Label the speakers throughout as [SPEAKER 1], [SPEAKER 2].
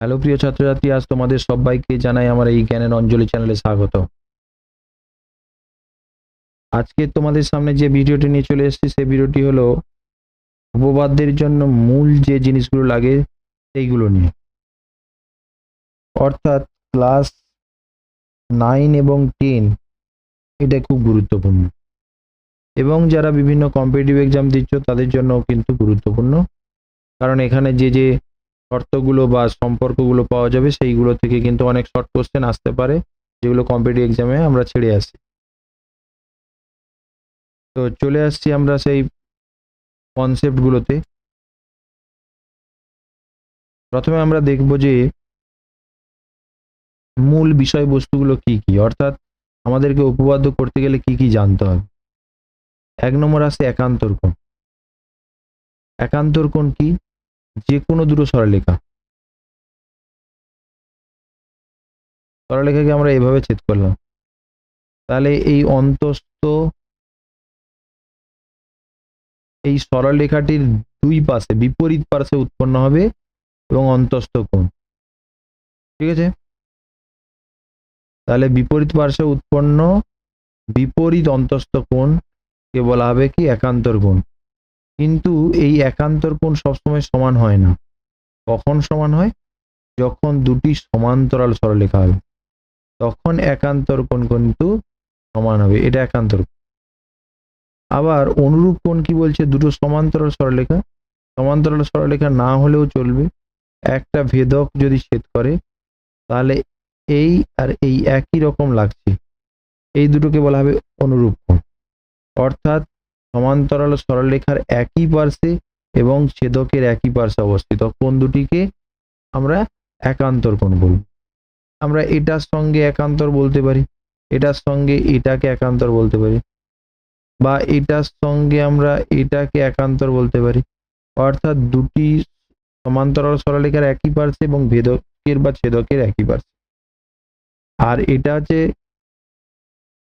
[SPEAKER 1] Hello প্রিয় ছাত্রছাত্রী, আজ তোমাদের সবাইকে জানাই আমার এই জ্ঞানের অঞ্জলি চ্যানেলে স্বাগত। আজকে তোমাদের সামনে যে ভিডিওটি নিয়ে চলে এসেছি, সেই ভিডিওটি হলো উপবাদ্যের জন্য মূল যে জিনিসগুলো লাগে, সেইগুলো নিয়ে। অর্থাৎ ক্লাস নাইন এবং টেন, এটা খুব গুরুত্বপূর্ণ। এবং যারা বিভিন্ন কম্পিটিটিভ এক্সাম দিচ্ছ, তাদের জন্য কিন্তু গুরুত্বপূর্ণ। কারণ এখানে যে যে শর্তগুলো বা সম্পর্কগুলো পাওয়া যাবে, সেইগুলো থেকে কিন্তু অনেক শর্ট কোশ্চেন আসতে পারে, যেগুলো কম্পিটিভ এক্সামে আমরা ছেড়ে আসি। তো চলে আসছি আমরা সেই কনসেপ্টগুলোতে প্রথমে আমরা দেখব যে মূল বিষয়বস্তুগুলো কি কি, অর্থাৎ আমাদেরকে উপবাদ্য করতে গেলে কি কি জানতে হবে। এক নম্বর আসে একান্তর কোণ একান্তর কোণ কি? যে কোনো দুটো সরলরেখা সরলরেখাকে আমরা এভাবে ছেদ করলাম। তাহলে এই অন্তস্থ এই সরলরেখাটির দুই পাশে, বিপরীত পার্শ্বে উৎপন্ন হবে এবং অন্তস্থ কোণ। ঠিক আছে? তাহলে বিপরীত পার্শ্বে উৎপন্ন, বিপরীত অন্তস্থ কোণ কে বলা হবে কি? একান্তর কোণ। কিন্তু এই একান্তর কোণ সবসময় সমান হয় না। কখন সমান হয়? যখন দুটি সমান্তরাল সরলরেখা হবে। তখন একান্তর কোণ কিন্তু সমান হবে। এটা একান্তর। আবার অনুরূপ কোণ কি বলছে? দুটো সমান্তরাল সরলরেখা সমান্তরাল সরলরেখা না হলেও চলবে। একটা ভেদক যদি ছেদ করে, তাহলে এই আর এই একই রকম লাগছে। এই দুটোকে বলা হবে অনুরূপ কোণ। অর্থাৎ সমান্তরাল সরলরেখার একই পার্শ্বে এবং ছেদকের একই পার্শ্বে অবস্থিত। কোন দুটিকে আমরা একান্তর কোণ বলব? আমরা এটার সঙ্গে একান্তর বলতে পারি, এটার সঙ্গে এটাকে একান্তর বলতে পারি, বা এটার সঙ্গে আমরা এটাকে একান্তর বলতে পারি। অর্থাৎ দুটি সমান্তরাল সরলরেখার একই পার্শ্বে এবং ভেদকের বা ছেদকের একই পার্শ্বে। আর এটা হচ্ছে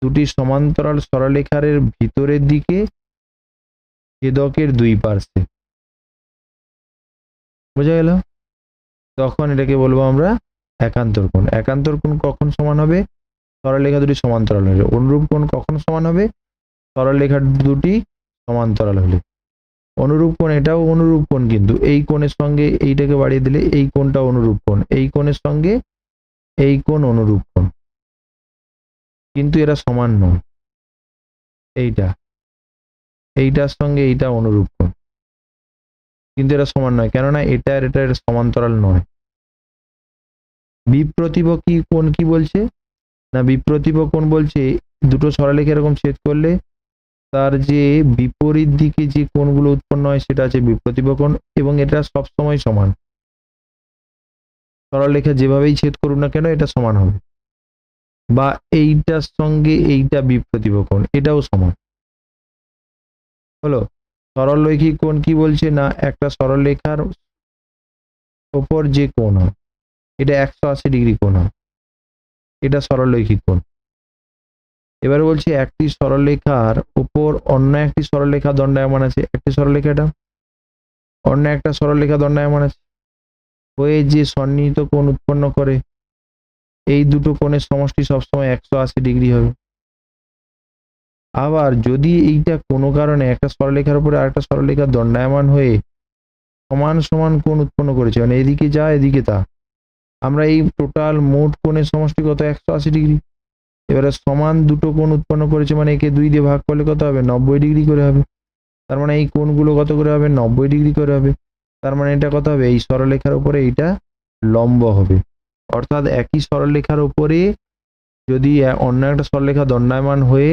[SPEAKER 1] দুটি সমান্তরাল সরলরেখার ভিতরের দিকে ছেদকের দুই পার্শ্বে। বোঝা গেল? তখন এটাকে বলব আমরা একান্তর কোণ। একান্তর কোণ কখন সমান হবে? সরলরেখা দুটি সমান্তরাল হলে। অনুরূপ কোণ কখন সমান হবে? সরলরেখা দুটি সমান্তরাল হলে। অনুরূপ কোণ এটাও অনুরূপ কোণ কিন্তু। এই কোণের সঙ্গে এইটাকে বাড়িয়ে দিলে এই কোণটা অনুরূপ কোণ। এই কোণের সঙ্গে এই কোণ অনুরূপ কোণ। কিন্তু এরা সমান নয়। এইটা। এইটার সঙ্গে এইটা অনুরূপ কোণ কিন্তু এটা সমান নয়, কেননা এটা আর এটা সমান্তরাল নয়। বিপ্রতিভ কি কোণ কি বলছে? না, বিপ্রতিভ কোণ বলছে? দুটো সরলরেখা এরকম ছেদ করলে তার যে বিপরীত দিকে যে কোণগুলো উৎপন্ন হয় সেটা আছে বিপ্রতিভ কোণ এবং এটা সবসময় সমান। সরলরেখা যেভাবেই ছেদ করুক না কেন এটা সমান হবে। বা এইটার সঙ্গে এইটা বিপ্রতিভ কোণ, এটাও সমান। হলো? সরলরৈখিক কোণ কি বলছে? না, একটা সরলরেখার ওপর যে কোণ হয়, এটা একশো আশি ডিগ্রি কোণ হয়। এটা সরলরৈখিক কোণ। এবারে বলছি একটি সরলরেখার উপর অন্য একটি সরলরেখা দণ্ডায়মান আছে। একটি সরলরেখাটা? অন্য একটা সরলরেখা দণ্ডায়মান আছে। হয়ে যে সন্নিহিত কোণ উৎপন্ন করে, এই দুটো কোণের সমষ্টি সবসময় একশো আশি ডিগ্রি হবে। আবার যদি এইটা কোনো কারণে একটা সরলরেখার উপরে আরেকটা সরলরেখা দণ্ডায়মান হয়ে সমান সমান কোণ উৎপন্ন করেছে মানে এদিকে যা, এদিকে তা। আমরা এই টোটাল মোট কোণের সমষ্টি কত? একশো আশি ডিগ্রি। এবারে সমান দুটো কোণ উৎপন্ন করেছে মানে একে দুই দিয়ে ভাগ করলে কত হবে? নব্বই ডিগ্রি করে হবে। তার মানে এই কোণগুলো কত করে হবে? নব্বই ডিগ্রি করে হবে। তার মানে এটা কত হবে? এই সরলরেখার উপরে এইটা লম্ব হবে। অর্থাৎ একই সরলরেখার উপরে যদি অন্য একটা সরলরেখা দণ্ডায়মান হয়ে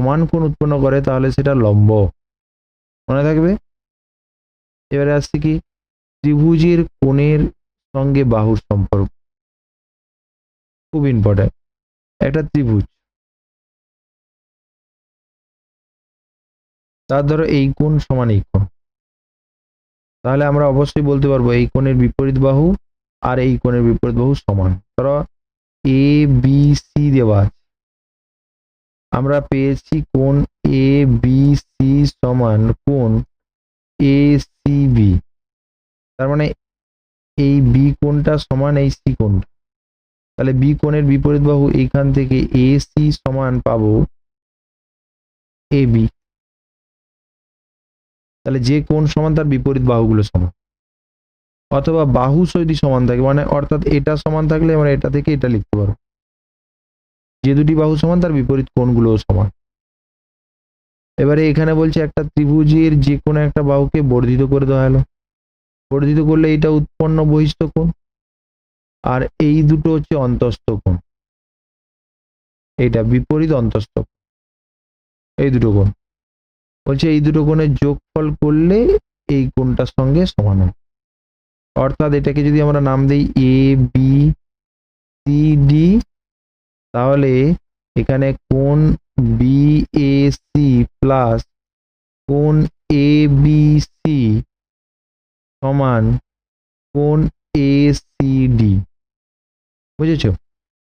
[SPEAKER 1] সমান কোণ উৎপন্ন করে, তাহলে সেটা লম্ব। মনে থাকবে? এবারে আসছে কি? ত্রিভুজের কোণের সঙ্গে বাহুর সম্পর্ক। খুব ইম্পর্টেন্ট একটা ত্রিভুজ। তার ধরো এই কোণ সমান এই কোণ। তাহলে আমরা অবশ্যই বলতে পারব এই কোণের বিপরীত বাহু আর এই কোণের বিপরীত বাহু সমান। ধরো এ বি সি দেওয়া আছে। আমরা পেয়েছি কোন এ বি সি সমান কোন এ সি বি তার মানে এই বি কোণটা সমান এই সি কোণটা তাহলে বি কোণের বিপরীত বাহু এইখান থেকে এ সি সমান পাবো এ বি তাহলে যে কোণ সমান তার বিপরীত বাহুগুলো সমান। অথবা বাহু যদি সমান থাকে মানে অর্থাৎ এটা সমান থাকলে আমরা এটা থেকে এটা লিখতে পারো যে দুটি বাহু সমান, তার বিপরীত কোণগুলোও সমান। এবারে এখানে বলছে একটা ত্রিভুজের যে কোনো একটা বাহুকে বর্ধিত করে দেওয়া হলো। বর্ধিত করলে এটা উৎপন্ন বহিষ্ঠ কোণ, আর এই দুটো হচ্ছে অন্তস্থ কোণ। এটা বিপরীত অন্তস্থ। এই দুটো কোণ। বলছে এই দুটো কোণের যোগফল করলে এই কোণটার সঙ্গে সমান হবে। অর্থাৎ এটাকে যদি আমরা নাম দিই এ বি সি ডি তাহলে এখানে কোন বি এ সি প্লাস কোন এ বি সি সমান কোন এ সি ডি বুঝেছ?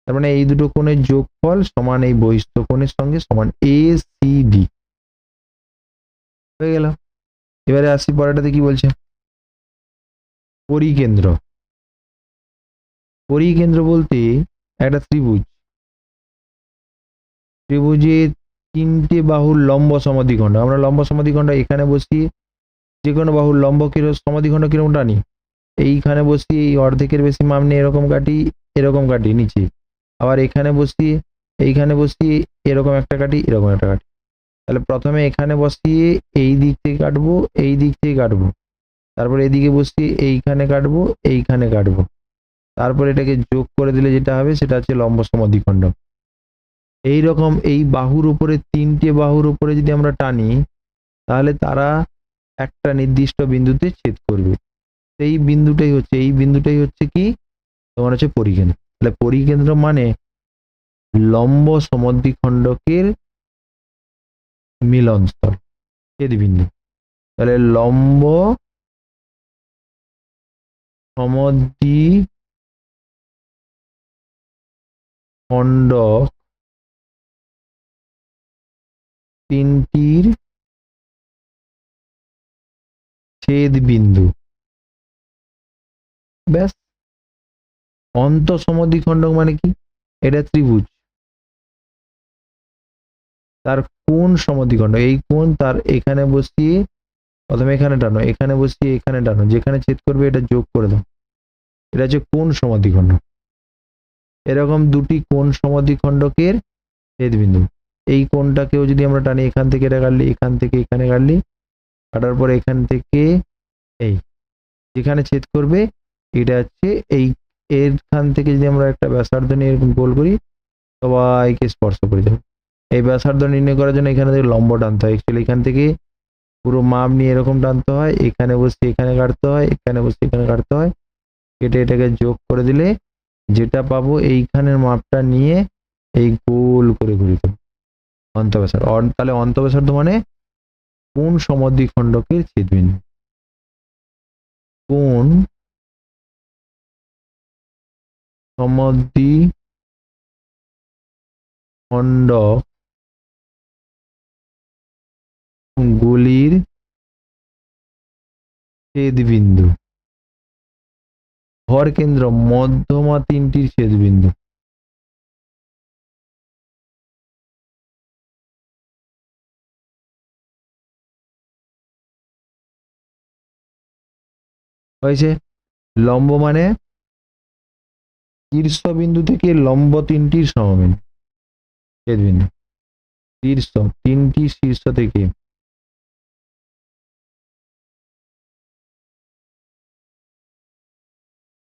[SPEAKER 1] তার মানে এই দুটো কোণের যোগফল সমান এই বহিষ্ঠ কোণের সঙ্গে সমান এ সি ডি হয়ে গেল। এবারে আসি পরেরটাতে কি বলছে? পরিকেন্দ্র। পরিকেন্দ্র বলতে একটা ত্রিভুজ। ত্রিভুজের তিনটে বাহুর লম্ব সমাধিখণ্ড। আমরা লম্ব সমাধিখণ্ড এখানে বসিয়ে যে কোনো বাহুর লম্ব কিরো সমাধিখণ্ড কীরকম টানি এইখানে বসিয়ে এই অর্ধেকের বেশি মাপ নিয়ে এরকম কাটি এরকম কাটি, নিচে। আবার এখানে বসিয়ে এইখানে বসিয়ে এরকম একটা কাটি, এরকম একটা কাটি। তাহলে প্রথমে এখানে বসিয়ে এই দিক থেকে কাটবো, এই দিক থেকে কাটবো। তারপর এদিকে বসিয়ে এইখানে কাটবো এইখানে কাটবো। তারপর এটাকে যোগ করে দিলে যেটা হবে, সেটা হচ্ছে লম্ব সমাধিখণ্ড। এই রকম এই বাহুর উপরে, তিনটে বাহুর উপরে যদি আমরা টানি, তাহলে তারা একটা নির্দিষ্ট বিন্দুতে ছেদ করবে। সেই বিন্দুটাই হচ্ছে, এই বিন্দুটাই হচ্ছে কি? তোমার হচ্ছে পরিকেন্দ্র। তাহলে পরিকেন্দ্র মানে লম্ব সমদ্বিখণ্ডকের মিলনস্থল ছেদ বিন্দু তাহলে লম্ব সমদ্বি খণ্ডক তিনটির ছেদ বিন্দু ব্যাস। অন্ত সমদ্বিখণ্ডক মানে কি? এটা ত্রিভুজ। তার কোন সমদ্বিখণ্ড এই কোন তার এখানে বসিয়ে, প্রথমে এখানে টানো, এখানে বসিয়ে, এখানে টানো, যেখানে ছেদ করবে এটা যোগ করে দাও। এটা হচ্ছে কোন সমাধিখণ্ড এরকম দুটি কোণ সমাধিখণ্ডকের ছেদবিন্দু। এই কোণটাকেও যদি আমরা টানি এখান থেকে এটা কাটলি এখান থেকে এখানে কাটলি কাটার পরে এখান থেকে এই, যেখানে ছেদ করবে, এটা হচ্ছে এই, এরখান থেকে যদি আমরা একটা ব্যাসার্ধ নিয়ে এরকম গোল করি, সবাইকে স্পর্শ করে দেবো। এই ব্যাসার্ধ নির্ণয় করার জন্য এখানে থেকে লম্ব টানতে হয়। অ্যাকচুয়ালি এখান থেকে পুরো মাপ নিয়ে এরকম টানতে হয়, এখানে বসে এখানে কাটতে হয়, এখানে বসে এখানে কাটতে হয়। কেটে এটাকে যোগ করে দিলে যেটা পাবো এইখানের মাপটা নিয়ে এই গোল করে ঘুরে দেবো। অন্তঃব্যাসার্ধ অন- তাহলে অন্তঃব্যাসার্ধ মানে কোন সমদ্বিখণ্ডকের ছেদবিন্দু কোন সমদ্বি খণ্ডক গুলির ছেদবিন্দু? ভর কেন্দ্র মধ্যমা তিনটির ছেদবিন্দু। হয়েছে। লম্ব মানে শীর্ষবিন্দু থেকে লম্ব তিনটির সমমিন। ছেদবিন্দু। শীর্ষ, তিনটি শীর্ষ থেকে।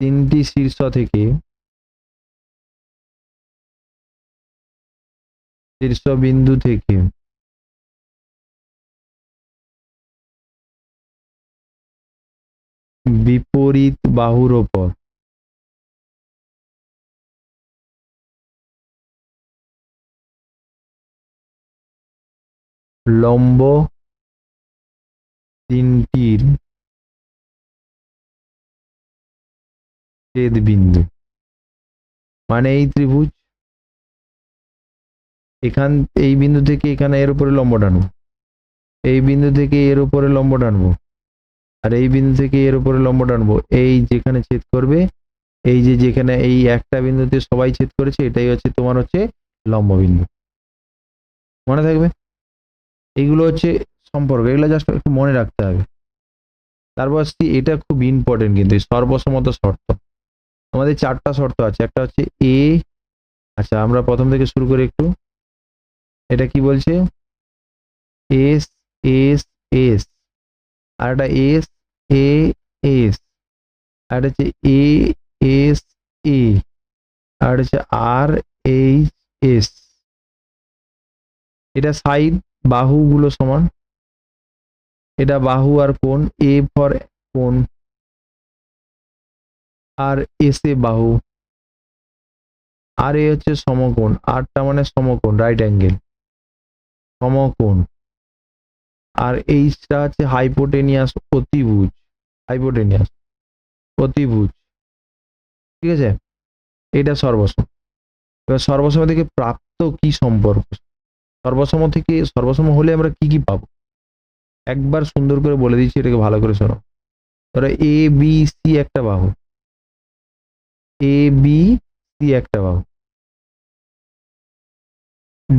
[SPEAKER 1] তিনটি শীর্ষ থেকে। শীর্ষবিন্দু থেকে। বিপরীত বাহুর ওপর। লম্ব তিনটির ছেদ বিন্দু মানে এই ত্রিভুজ, এখান এই বিন্দু থেকে এখানে এর উপরে লম্ব টানবো। এই বিন্দু থেকে এর উপরে লম্ব টানবো। আর এই বিন্দু থেকে এর উপরে লম্ব টানবো। এই যেখানে ছেদ করবে, এই যে যেখানে এই একটা বিন্দুতে সবাই ছেদ করেছে, এটাই হচ্ছে তোমার হচ্ছে লম্ব বিন্দু। মনে থাকবে? এইগুলো হচ্ছে সম্পর্ক, এগুলো জাস্ট একটু মনে রাখতে হবে। তারপর আসছি, এটা খুব ইম্পর্টেন্ট কিন্তু সর্বসম্মত শর্ত। আমাদের চারটা শর্ত আছে, একটা হচ্ছে এ আচ্ছা আমরা প্রথম থেকে শুরু করি একটু। এটা কি বলছে? এস এস এস আর একটা এস এ এস আর হচ্ছে এ এস এ আর হচ্ছে আর এইচ এস এটা সাইড বাহুগুলো সমান। এটা বাহু আর কোন এ ফর কোন আর এস এ বাহু। আর এ হচ্ছে সমকোণ। আরটা মানে সমকোণ রাইট অ্যাঙ্গেল সমকোণ। আর এইচটা হচ্ছে হাইপোটেনিয়াস অতিভুজ হাইপোটেনিয়াস অতিভুজ ঠিক আছে? এটা সর্বসম। এবার সর্বসম থেকে প্রাপ্ত কি সম্পর্ক? সর্বসম থেকে সর্বসম হলে আমরা কি কি পাবো? একবার সুন্দর করে বলে দিচ্ছি, এটাকে ভালো করে শোনো। ধরো এ বি সি একটা বাহু এ বি সি একটা বাহু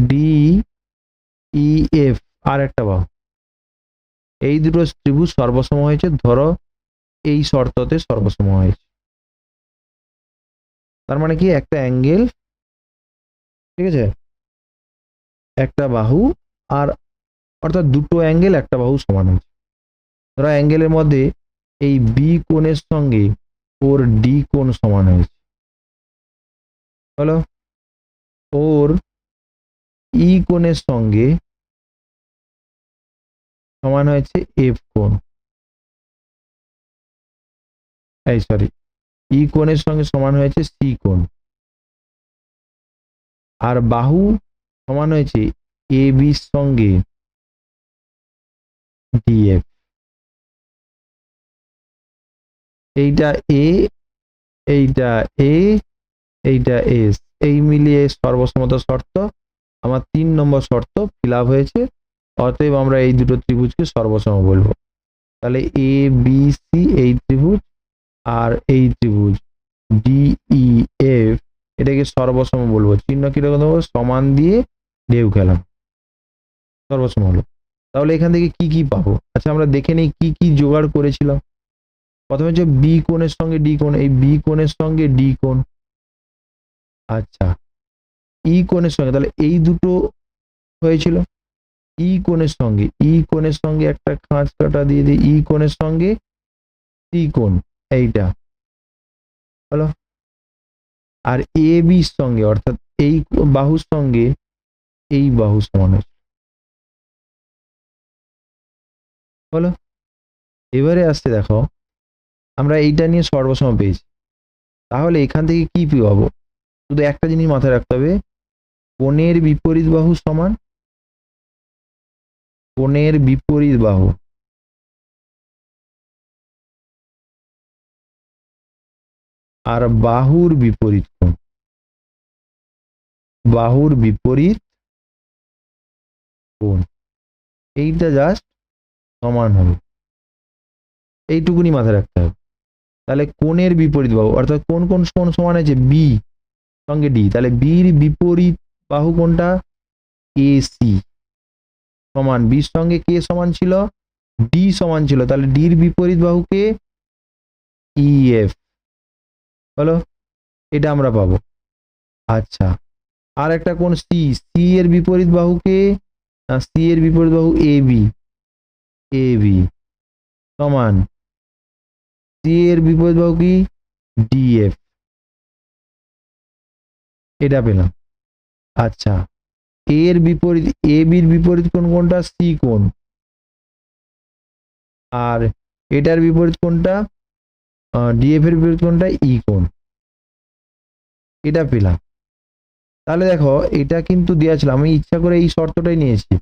[SPEAKER 1] ডি ই এফ আর একটা বাহু এই দুটো ত্রিভুজ সর্বসম হয়েছে। ধরো এই শর্ততে সর্বসম হয়েছে। তার মানে কি? একটা অ্যাঙ্গেল, ঠিক আছে? একটা বাহু আর অর্থাৎ দুটো অ্যাঙ্গেল, একটা বাহু সমান হয়েছে। ধরো অ্যাঙ্গেলের মধ্যে এই বি কোণের সঙ্গে ওর ডি কোণ সমান হয়েছে। বলো? ওর ই কোণের সঙ্গে সমান হয়েছে এফ কোণ। এই সরি ই কোণের সঙ্গে সমান হয়েছে সি কোণ। আর বাহু সমান হয়েছে এ বির সঙ্গে ডিএফ এইটা এ এইটা এ এইটা এস এই মিলিয়ে সর্বসম্মত শর্ত, আমার তিন নম্বর শর্ত ফিল হয়েছে। অতএব আমরা এই দুটো ত্রিভুজকে সর্বসম বলব। তাহলে এ বি সি এই ত্রিভুজ আর এই ত্রিভুজ। ডিই এফ এটাকে সর্বসম বলব। চিহ্ন কীরকম দেবো? সমান দিয়ে ঢেউ খেলাম। সর্বসম হলো। তাহলে এখান থেকে কি কি পাবো? আচ্ছা আমরা দেখে নিই কি কি জোগাড় করেছিলাম। প্রথমে হচ্ছে বি কোণের সঙ্গে ডি কোণ। এই বি কোণের সঙ্গে ডি কোণ। আচ্ছা ই কোণের সঙ্গে। তাহলে এই দুটো হয়েছিল। ই কোণের সঙ্গে, ই কোণের সঙ্গে একটা খাঁজ কাটা দিয়ে দিই, ই কোণের সঙ্গে সি কোণ এইটা। হলো আর এ বির সঙ্গে, অর্থাৎ এই বাহুর সঙ্গে এই বাহু সমান হলো এবারে আসছে দেখো, আমরা এইটা নিয়ে সর্বসম পেয়েছি। তাহলে এখান থেকে কি পাবো? শুধু একটা জিনিস মাথায় রাখতে হবে, কোণের বিপরীত বাহু সমান কোণের বিপরীত বাহু। আর বাহুর বিপরীত কোণ। বাহুর বিপরীত কোণ। এইটা জাস্ট সমান হবে। এইটুকুনি মাথায় রাখতে হবে। তাহলে কোণের বিপরীত বাহু, অর্থাৎ কোন কোন কোণ সমান আছে বি সঙ্গে ডি তাহলে বির বিপরীত বাহু কোনটা? এসি সমান বির সঙ্গে কে সমান ছিল? ডি সমান ছিল। তাহলে ডির বিপরীত বাহুকে ইএফ বলো? এটা আমরা পাবো। আচ্ছা। আর একটা কোন সি সি এর বিপরীত বাহুকে সি এর বিপরীত বাহু এ বি এ বি সমান সি এর বিপরীত বাহু কি? ডিএফ এটা পেলাম। আচ্ছা। এর বিপরীত, এ বির বিপরীত কোন কোনটা? সি কোণ আর এটার বিপরীত কোনটা? ডিএফ এর বিপরীত কোনটা? ই কোণ এটা পেলাম। তাহলে দেখো, এটা কিন্তু দেওয়া ছিল, আমি ইচ্ছা করে এই শর্তটাই নিয়েছি।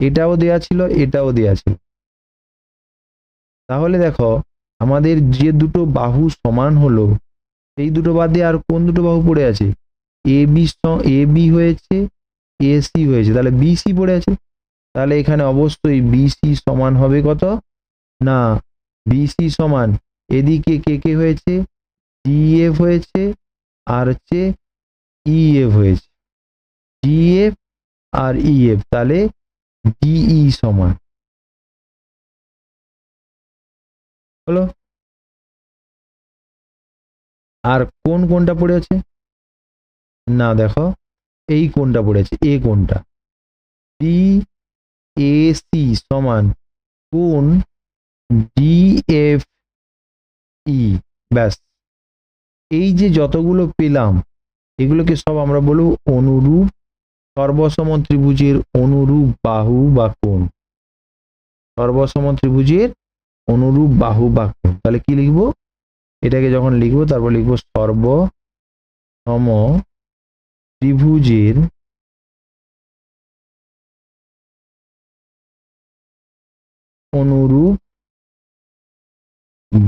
[SPEAKER 1] এটাও দেওয়া ছিল, এটাও দেওয়া ছিল। তাহলে দেখো, আমাদের যে দুটো বাহু সমান হলো, সেই দুটো বাদে আর কোন দুটো বাহু পড়ে আছে? এ বি এ বি হয়েছে এসি হয়েছে, তাহলে বিসি পড়ে আছে? তাহলে এখানে অবশ্যই বিসি সমান হবে কত? না বিসি সমান। এদিকে কে কে হয়েছে? ডিএফ হয়েছে, আর হচ্ছে ইএফ হয়েছে। ডিএফ আর ইএফ তাহলে ডিই সমান। হলো? আর কোন কোনটা পড়ে আছে? না, দেখো। এই কোনটা পড়েছে, এ কোনটা ডি এ সি সমান কোন ডি এফ ই ব্যাস। এই যে যতগুলো পেলাম, এগুলোকে সব আমরা বলব অনুরূপ সর্বসম ত্রিভুজের অনুরূপ বাহু বা কোণ। সর্বসম ত্রিভুজের অনুরূপ বাহু বা কোণ। তাহলে কি লিখব? এটাকে যখন লিখব, তারপর লিখব সর্বসম ত্রিভুজের অনুরূপ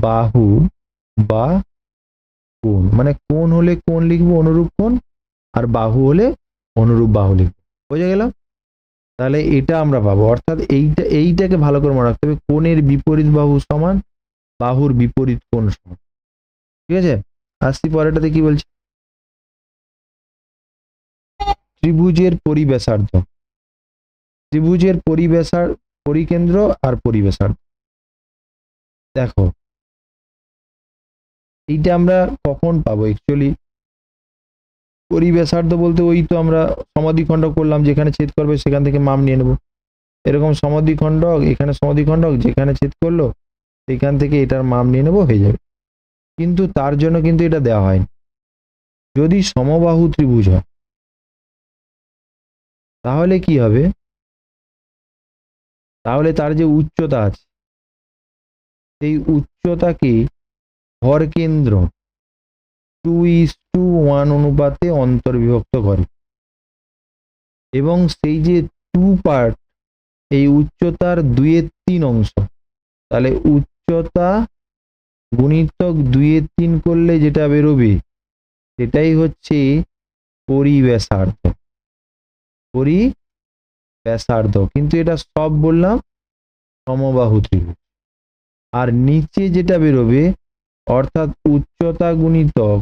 [SPEAKER 1] বাহু বা কোণ। মানে কোণ হলে কোণ লিখব, অনুরূপ কোণ, আর বাহু হলে অনুরূপ বাহু লিখব। বোঝা গেল? তাহলে এটা আমরা পাবো। অর্থাৎ এইটা, এইটাকে ভালো করে মনে রাখতে হবে, কোণের বিপরীত বাহু সমান, বাহুর বিপরীত কোণ সমান। ঠিক আছে? আসছি পরেরটাতে কি বলছে? ত্রিভুজের পরিবেশার্ধ। ত্রিভুজের পরিবেশার পরিকেন্দ্র আর পরিবেশার্ধ। দেখো, এইটা আমরা কখন পাবো অ্যাকচুয়ালি পরিবেশার্ধ বলতে ওই তো আমরা সমাধিখণ্ড করলাম, যেখানে ছেদ করবে সেখান থেকে মাপ নিয়ে নেব। এরকম সমাধিখণ্ডক, এখানে সমাধিখণ্ডক, যেখানে ছেদ করল সেখান থেকে এটার মাপ নিয়ে নেব, হয়ে যাবে। কিন্তু তার জন্য কিন্তু এটা দেওয়া হয়নি। যদি সমবাহু ত্রিভুজ হয় তাহলে কি হবে? তাহলে তার যে উচ্চতা আছে, সেই উচ্চতাকে ভর কেন্দ্র টু ইস টু ওয়ান অনুপাতে অন্তর্বিভক্ত করে। এবং সেই যে টু পার্ট এই উচ্চতার দুইয়ের তিন অংশ, তাহলে উচ্চতা গুণিতক দুইয়ের তিন করলে যেটা বেরোবে, সেটাই হচ্ছে পরিবেশার্ধ ব্যাসার্ধ। কিন্তু এটা সব বললাম সমবাহু ত্রিভুজ। আর নিচে যেটা বেরোবে, অর্থাৎ উচ্চতা গুণিতক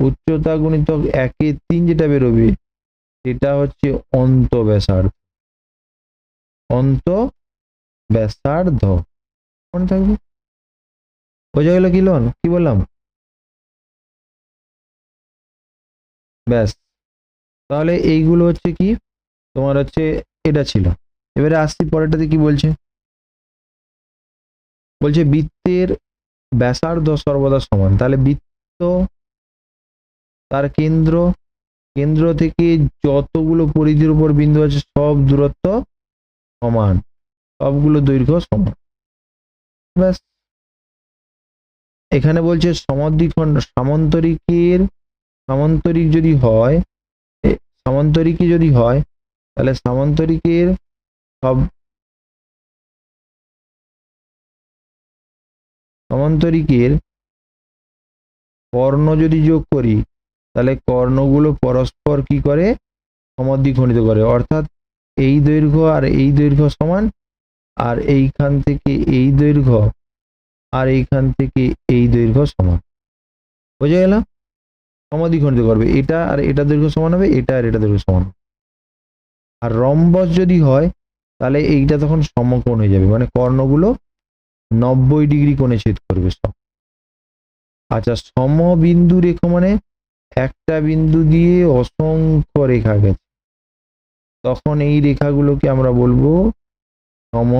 [SPEAKER 1] উচ্চতা গুণিতক একে তিন যেটা বেরোবে, সেটা হচ্ছে অন্ত ব্যাসার্ধ। অন্ত ব্যাসার্ধ। মনে থাকবে? বোঝা গেল কি লোন? কি বললাম? ব্যাস। তাহলে এইগুলো হচ্ছে কি? তোমার হচ্ছে এটা ছিল। এবারে আসছি পরেরটাতে কি বলছে? বলছে বৃত্তের ব্যাসার্ধ সর্বদা সমান। তাহলে বৃত্ত তার কেন্দ্র কেন্দ্র থেকে যতগুলো পরিধির উপর বিন্দু আছে, সব দূরত্ব সমান। সবগুলো দৈর্ঘ্য সমান। ব্যাস। এখানে বলছে সমাদ্বিখণ্ড সামান্তরিকের, সামান্তরিক যদি হয় সামান্তরিকই যদি হয়, তাহলে সামান্তরিকের সব সমান্তরিকের কর্ণ যদি যোগ করি, তাহলে কর্ণগুলো পরস্পর কি করে? সমাদ্বিখণ্ডিত করে। অর্থাৎ এই দৈর্ঘ্য আর এই দৈর্ঘ্য সমান, আর এইখান থেকে এই দৈর্ঘ্য আর এইখান থেকে এই দৈর্ঘ্য সমান। বোঝা গেল? সমাদ্বিখণ্ডিত করবে। এটা আর এটা দৈর্ঘ্য সমান হবে, এটা আর এটা দৈর্ঘ্য সমান আর রম্বস যদি হয়, তাহলে এইটা তখন সমকোণ হয়ে যাবে। মানে কর্ণগুলো নব্বই ডিগ্রি কোণে ছেদ করবে সব। আচ্ছা সমবিন্দু রেখা মানে একটা বিন্দু দিয়ে অসংখ্য রেখা গেছে। তখন এই রেখাগুলোকে আমরা বলব সম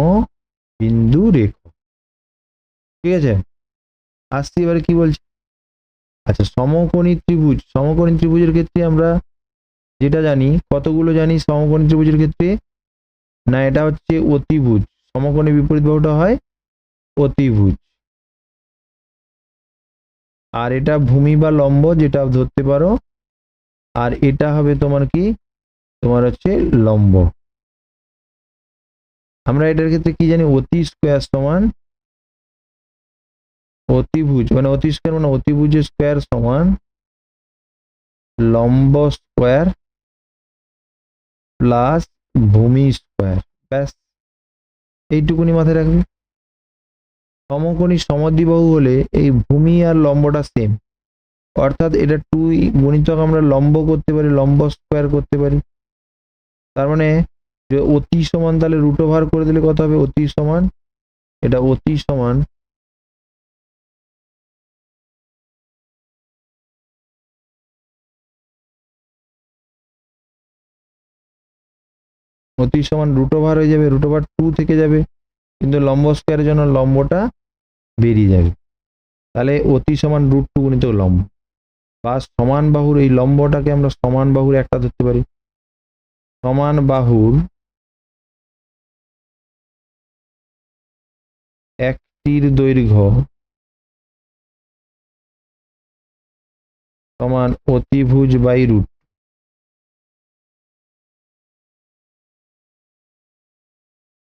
[SPEAKER 1] বিন্দু রেখা। ঠিক আছে? আসছি, এবারে কি বলছি? আচ্ছা সমকোণী ত্রিভুজ, সমকোণী ত্রিভুজের ক্ষেত্রে আমরা যেটা জানি, কতগুলো জানি সমকোণী ত্রিভুজের ক্ষেত্রে? না, এটা হচ্ছে অতিভুজ, সমকোণী বিপরীত বাহুটা হয় অতিভুজ। আর এটা ভূমি বা লম্ব যেটা ধরতে পারো, আর এটা হবে তোমার কি? তোমার হচ্ছে লম্ব। আমরা এটার ক্ষেত্রে কি জানি? অতি স্কোয়ার সমান অতিভুজ মানে অতি স্কোয়ার মানে অতিভুজের স্কোয়ার সমান লম্ব স্কোয়ার প্লাস ভূমি স্কোয়ার ব্যাস, এইটুকুনি মাথায় রাখবে। সমকোণী সমদ্বিবাহু হলে এই ভূমি আর লম্বটা সেম অর্থাৎ এটা টু গণিতক আমরা লম্ব করতে পারি, লম্ব স্কোয়ার করতে পারি। তার মানে অতি সমান তাহলে রুট ওভার করে দিলে কত হবে? অতি সমান, এটা অতি সমান অতি সমান রুট ওভার হয়ে যাবে রুট ওভার টু থেকে যাবে। কিন্তু লম্ব স্কোয়ারের জন্য লম্বটা বেরিয়ে যাবে। তাহলে অতি সমান রুট টু গুণিত লম্ব। বা সমান বাহুর, এই লম্বটাকে আমরা সমান বাহুর একটা ধরতে পারি। সমান বাহুর একটির দৈর্ঘ্য সমান অতিভুজ বাই রুট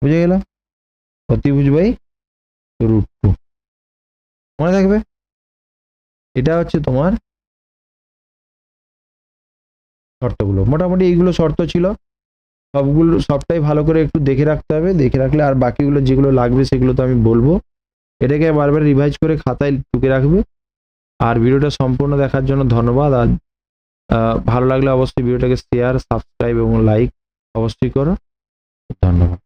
[SPEAKER 1] বুঝে গেল? অতিভুজ বাই রুট টু মনে থাকবে? এটা হচ্ছে তোমার শর্তগুলো। মোটামুটি এইগুলো শর্ত ছিল। সবগুলো, সবটাই ভালো করে একটু দেখে রাখতে হবে। দেখে রাখলে আর বাকিগুলো যেগুলো লাগবে সেগুলো তো আমি বলব। এটাকে বারবার রিভাইজ করে খাতায় টুকে রাখবে। আর ভিডিওটা সম্পূর্ণ দেখার জন্য ধন্যবাদ। আর ভালো লাগলে অবশ্যই ভিডিওটাকে শেয়ার সাবস্ক্রাইব এবং লাইক অবশ্যই করো। ধন্যবাদ।